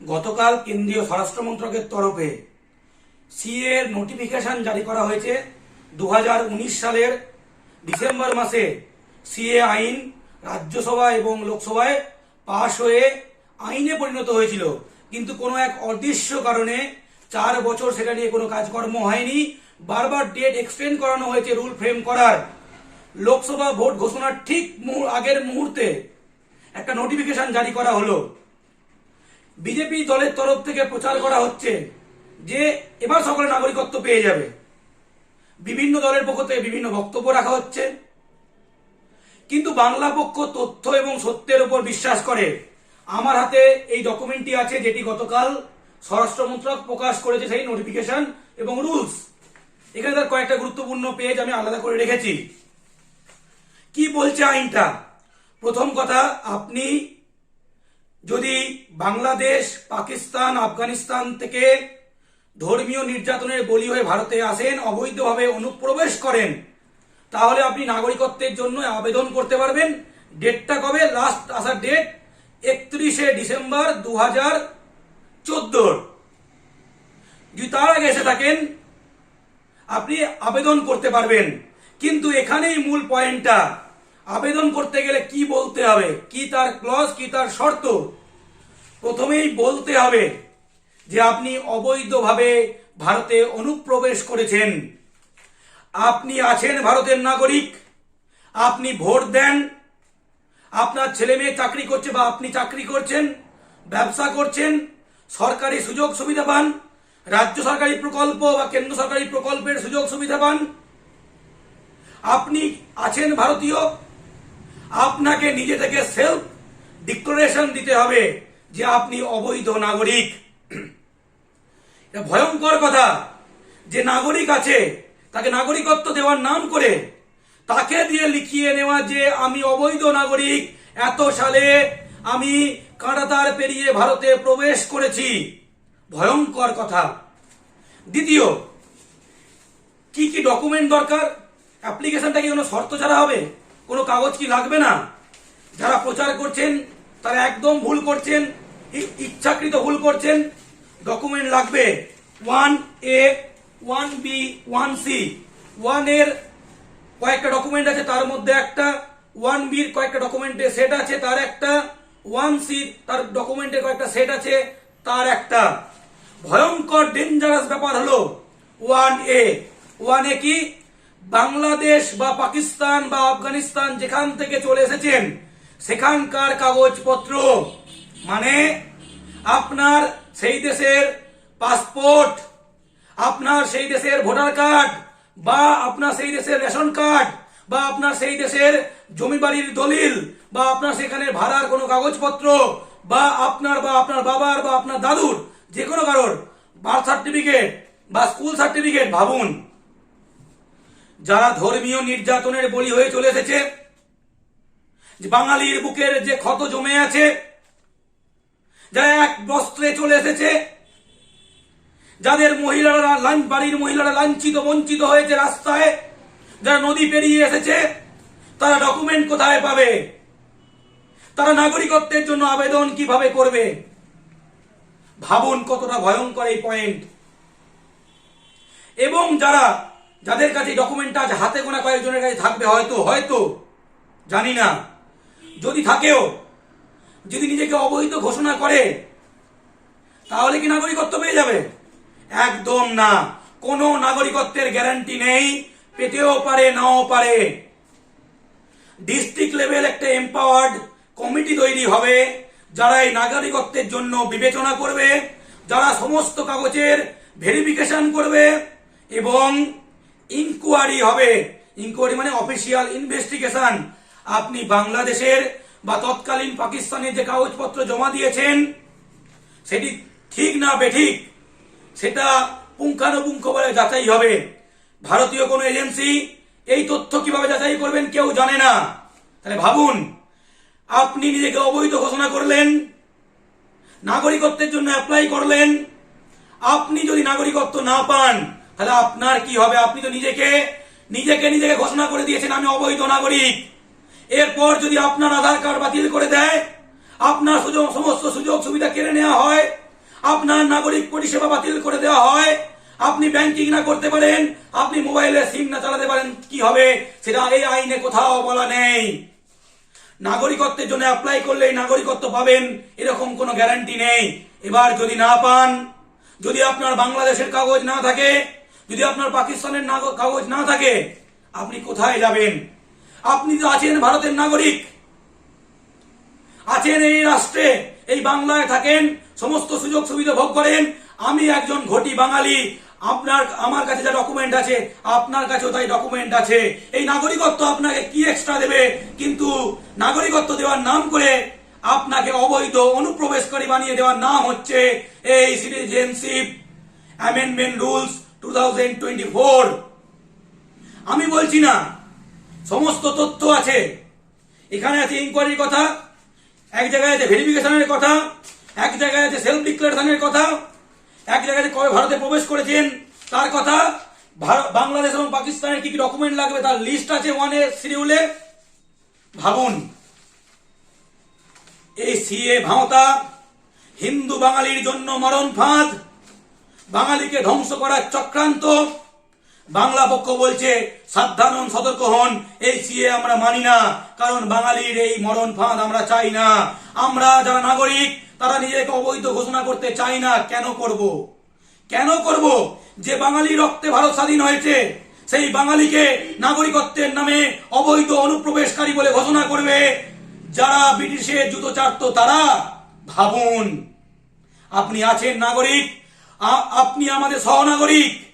গতকাল কেন্দ্রীয় স্বরাষ্ট্র মন্ত্রকের তরফে সিএ এর নোটিফিকেশন জারি করা হয়েছে। দু হাজার উনিশ সালের ডিসেম্বর মাসে সিএ আইন রাজ্যসভা এবং লোকসভায় পাশ হয়ে আইনে পরিণত হয়েছিল। কিন্তু কোনো এক অদৃশ্য কারণে চার বছর সেটা নিয়ে কোনো কাজকর্ম হয়নি। বারবার ডেট এক্সটেন্ড করানো হয়েছে রুল ফ্রেম করার। লোকসভা ভোট ঘোষণার ঠিক আগের মুহূর্তে একটা নোটিফিকেশন জারি করা হলো। বিজেপি দলের তরফ থেকে প্রচার করা হচ্ছে যে এবার সকলে নাগরিকত্ব পেয়ে যাবে। বিভিন্ন দলের পক্ষ থেকে বিভিন্ন বক্তব্য রাখা হচ্ছে। কিন্তু বাংলা পক্ষ তথ্য এবং সত্যের উপর বিশ্বাস করে। আমার হাতে এই ডকুমেন্টটি আছে যেটি গতকাল স্বরাষ্ট্র মন্ত্রক প্রকাশ করেছে সেই নোটিফিকেশন এবং রুলস এখানে তার কয়েকটা গুরুত্বপূর্ণ পেজ আমি আলাদা করে রেখেছি। কি বলছে আইনটা? প্রথম কথা, আপনি যদি বাংলাদেশ, পাকিস্তান, আফগানিস্তান থেকে ধর্মীয় নির্যাতনের বলি হয়ে ভারতে আসেন, অবৈধভাবে অনুপ্রবেশ করেন, তাহলে আপনি নাগরিকত্বের জন্য আবেদন করতে পারবেন। ডেটটা কবে? লাস্ট আসার ডেট একত্রিশে ডিসেম্বর দু হাজার চোদ্দোর। যদি তার আগে এসে থাকেন, আপনি আবেদন করতে পারবেন। কিন্তু এখানেই মূল পয়েন্টটা আবেদন করতে গেলে কি বলতে হবে? কি তার ক্লজ কি তার শর্ত? প্রথমেই বলতে হবে যে আপনি অবৈধভাবে ভারতে অনুপ্রবেশ করেছেন। আপনি আছেন ভারতের নাগরিক। আপনি ভোট দেন। আপনার ছেলে মেয়ে চাকরি করছে বা আপনি চাকরি করছেন, ব্যবসা করছেন, সরকারি সুযোগ সুবিধা পান, রাজ্য সরকারি প্রকল্প বা কেন্দ্র সরকারি প্রকল্পের সুযোগ সুবিধা পান। আপনি আছেন ভারতীয়। আপনাকে নিজে থেকে সেলফ ডিক্লারেশন দিতে হবে যে আপনি অবৈধ নাগরিক। এটা ভয়ঙ্কর কথা। যে নাগরিক আছে, তাকে নাগরিকত্ব দেওয়ার নাম করে তাকে দিয়ে লিখিয়ে নেওয়া যে আমি অবৈধ নাগরিক, এত সালে আমি কাঁটাতার পেরিয়ে ভারতে প্রবেশ করেছি। ভয়ঙ্কর কথা। দ্বিতীয়, কি কি ডকুমেন্ট দরকার? অ্যাপ্লিকেশনটা কি কোনো শর্ত ছাড়া হবে? কোনো কাগজ কি লাগবে না? যারা প্রচার করছেন, তারা একদম ভুল করছেন ইচ্ছাকৃত ভুল করছেন। ডকুমেন্ট লাগবে one A one B one C ওয়ানের কয়েকটা ডকুমেন্ট আছে, তার মধ্যে একটা ওয়ান বির কয়েকটা ডকুমেন্টের সেট আছে, তার একটা ওয়ান সি তার ডকুমেন্টের কয়েকটা সেট আছে, তার একটা। ভয়ঙ্কর ডেঞ্জারাস ব্যাপার হলো ওয়ান এ ওয়ান এ কি? বাংলাদেশ বা পাকিস্তান বা আফগানিস্তান যেখান থেকে চলে এসেছেন, সেখানকার কাগজপত্র মানে আপনার সেই দেশের পাসপোর্ট, আপনার সেই দেশের ভোটার কার্ড, বা আপনার সেই দেশের রেশন কার্ড, বা আপনার সেই দেশের জমি বাড়ির দলিল, বা আপনার সেখানে ভাড়ার কোনো কাগজপত্র, বা আপনার বা আপনার বাবার বা আপনার দাদুর যে কোনো কারোর বার্থ সার্টিফিকেট বা স্কুল সার্টিফিকেট ভাবুন। যারা ধর্মীয় নির্যাতনের বলি হয়ে চলে এসেছে বাঙালির বুকের যে ক্ষত জমে আছে যারা এক বস্ত্রে চলে এসেছে, যাদের মহিলারা বাড়ির মহিলারা লাঞ্ছিত, বঞ্চিত হয়েছে রাস্তায়, যারা নদী পেরিয়ে এসেছে, তারা ডকুমেন্ট কোথায় পাবে? তারা নাগরিকত্বের জন্য আবেদন কীভাবে করবে? ভাবুন কতটা ভয়ঙ্কর এই পয়েন্ট এবং যারা যাদের কাছে ডকুমেন্টটা আজ হাতে গোনা কয়েকজনের কাছে থাকবে, হয়তো হয়তো, জানি না। যদি থাকেও, যদি নিজেকে অবৈধ ঘোষণা করে, তাহলে কি নাগরিকত্ব পেয়ে যাবে? একদম না। কোনো নাগরিকত্বের গ্যারান্টি নেই, পেতেও পারে, নাও পারে। ডিস্ট্রিক্ট লেভেল একটা এম্পাওয়ার্ড কমিটি তৈরি হবে, যারা এই নাগরিকত্বের জন্য বিবেচনা করবে, যারা সমস্ত কাগজের ভেরিফিকেশন করবে, এবং ইনকোয়ারি হবে। ইনকোয়ারি মানে অফিসিয়াল ইনভেস্টিগেশন আপনি বাংলাদেশের বা তৎকালীন পাকিস্তানের যে কাগজপত্র জমা দিয়েছেন, সেটি ঠিক না বেঠিক, সেটা পুঙ্খানুপুঙ্খ বলে যাচাই হবে। ভারতীয় কোনো এজেন্সি এই তথ্য কীভাবে যাচাই করবেন কেউ জানে না। তাহলে ভাবুন, আপনি নিজেকে অবৈধ ঘোষণা করলেন, নাগরিকত্বের জন্য অ্যাপ্লাই করলেন, আপনি যদি নাগরিকত্ব না পান তাহলে আপনার কি হবে? আপনি তো নিজেকে নিজেকে নিজেকে ঘোষণা করে দিয়েছেন, আমি অবৈধ নাগরিক। এরপর যদি আপনার আধার কার্ড বাতিল করে দেয়, আপনার সুযোগ, সমস্ত সুযোগ সুবিধা কেড়ে নেওয়া হয়, আপনার নাগরিক পরিষেবা বাতিল করে দেওয়া হয়, আপনি ব্যাংকিং না করতে পারেন, আপনি মোবাইলে সিম না চালাতে পারেন, কি হবে? সেটা এই আইনে কোথাও বলা নেই। নাগরিকত্বের জন্য অ্যাপ্লাই করলেই নাগরিকত্ব পাবেন, এরকম কোনো গ্যারান্টি নেই। এবার যদি না পান, যদি আপনার বাংলাদেশের কাগজ না থাকে যদি আপনার পাকিস্তানের কাগজ না থাকে, আপনি কোথায় যাবেন? আপনি তো আছেন ভারতের নাগরিক। আছেন এই রাষ্ট্রে, এই বাংলায় থাকেন, সমস্ত সুযোগ সুবিধা ভোগ করেন। আমি একজন ঘটি বাঙালি, আপনার, আমার কাছে যা ডকুমেন্ট আছে, আপনার কাছেও তাই ডকুমেন্ট আছে। এই নাগরিকত্ব আপনাকে কি এক্সট্রা দেবে? কিন্তু নাগরিকত্ব দেওয়ার নাম করে আপনাকে অবৈধ, অনুপ্রবেশকারী বানিয়ে দেওয়ার নাম হচ্ছে এই সিটিজেনশিপ অ্যামেন্ডমেন্ট রুলস টু আমি বলছি না, সমস্ত তথ্য আছে। এখানে আছে ইনকোয়ারির কথা, এক জায়গায় আছে ভেরিফিকেশনের কথা, এক জায়গায় আছে সেলফ ডিক্লারেশনের কথা, এক জায়গায় কবে ভারতে প্রবেশ করেছেন তার কথা বাংলাদেশ এবং পাকিস্তানের কি কি ডকুমেন্ট লাগবে তার লিস্ট আছে ওয়ানে শিডিউলে ভাবুন, এই সিএ ভাওতা হিন্দু বাঙালির জন্য মরণ ফাঁদ বাঙালিকে ধ্বংস করার চক্রান্ত। বাংলা পক্ষ বলছে সাবধান হন সতর্ক হন, এই সিএ আমরা মানি না, কারণ বাঙালির এই মরণ ফাঁদ আমরা চাই না। আমরা যারা নাগরিক, তারা নিজেকে অবৈধ ঘোষণা করতে চাই না। কেন করব? কেন করব? যে বাঙালি রক্তে ভারত স্বাধীন হয়েছে, সেই বাঙালিকে নাগরিকত্বের নামে অবৈধ অনুপ্রবেশকারী বলে ঘোষণা করবে। যারা ব্রিটিশের জুতো চাটতো, তারা ভাবুন। আপনি আছেন নাগরিক আপনি আমাদের সহনাগরিক।